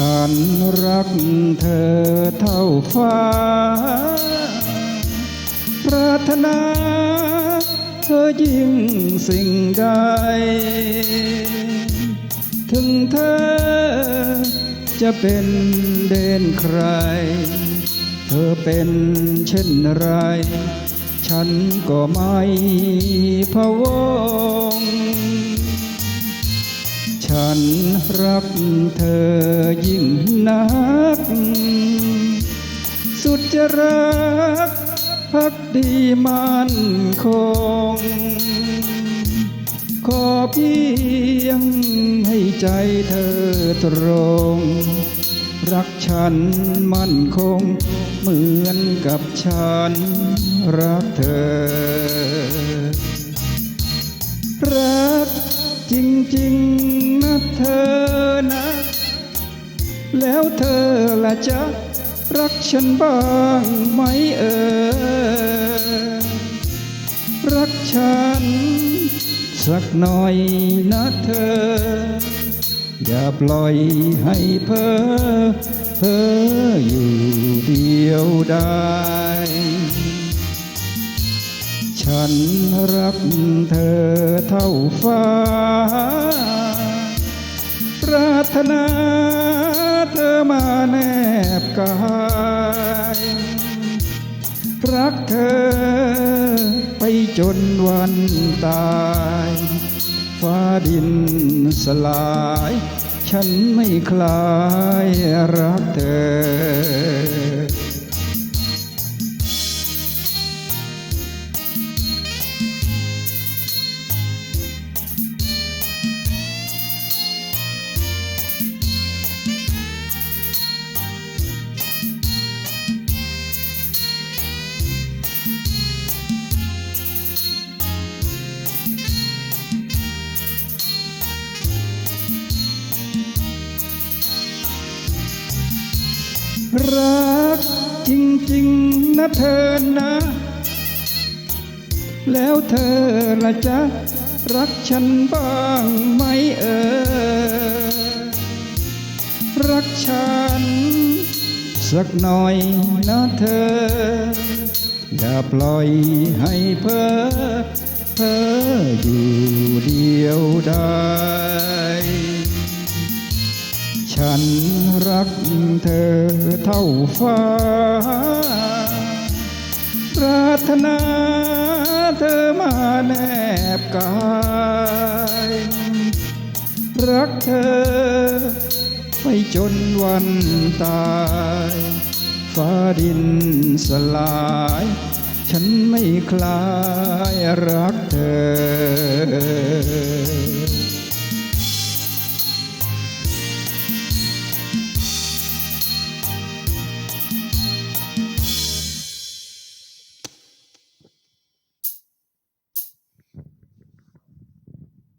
ฉันรักเธอเท่าฟ้า ปรารถนา เธอยิ่งสิ่งใด ถึงเธอจะเป็นเด่นใคร เธอเป็นเช่นไร ฉันก็ไม่พะวง นรักเธอยิ่งนัก สุดจะรักพักดีมั่นคง ขอเพียงให้ใจเธอตรง รักฉันมั่นคง เหมือนกับฉันรักเธอ รักจริงๆ แล้วเธอละจะรักฉันบ้างไหมเอ่ยรักฉัน สักหน่อยนะเธอ อย่าปล่อยให้เพ้อเพ้ออยู่เดียวได้ ฉันรักเธอเท่าฟ้า ปรารถนา มาแนบกายรักเธอไปจนวันตาย ฟ้าดินสลาย ฉันไม่คลายรักเธอ รักจริงๆนะเธอนะ แล้วเธอละจะรักฉันบ้างไหมเอ่ยรักฉัน สักหน่อยนะเธอ อย่าปล่อยให้เพ้อเพ้ออยู่เดียวได้ ฉันรักเธอเท่าฟ้า ปรารถนาเธอมาแนบกาย รักเธอไปจนวันตาย ฟ้าดินสลาย ฉันไม่คลายรักเธอ